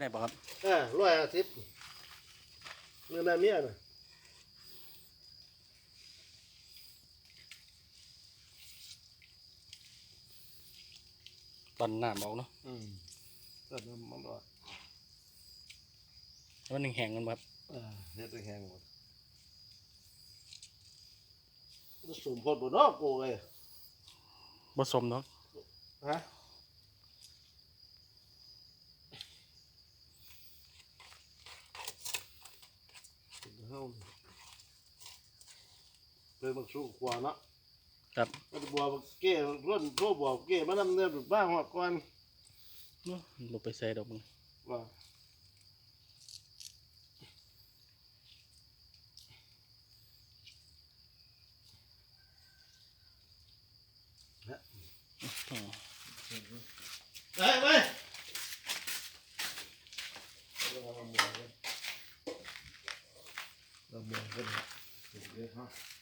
ได้บ่ครับเออร้อยห้าสิบเงินได้เมียน่ะตอนน้ำออกเนาะอืมก็น้ำมันร้อยแล้วมันแห้งๆกันบ่ครับเออเฮ็ดให้แห้งหมดจะสมพดบ่เนอกกูเอ้ยผสมเนาะฮะ ฮาเป็นบักสู้กว่าเนาะครับมันบัวบักเก้ร่นโทรบอกเก้มานำเนินบ้างหอดก่อนเนาะบ่ไปใส่ดอกมึงว่าไปไป เราหมดกันเราหมดกันเดี๋ยวฮะ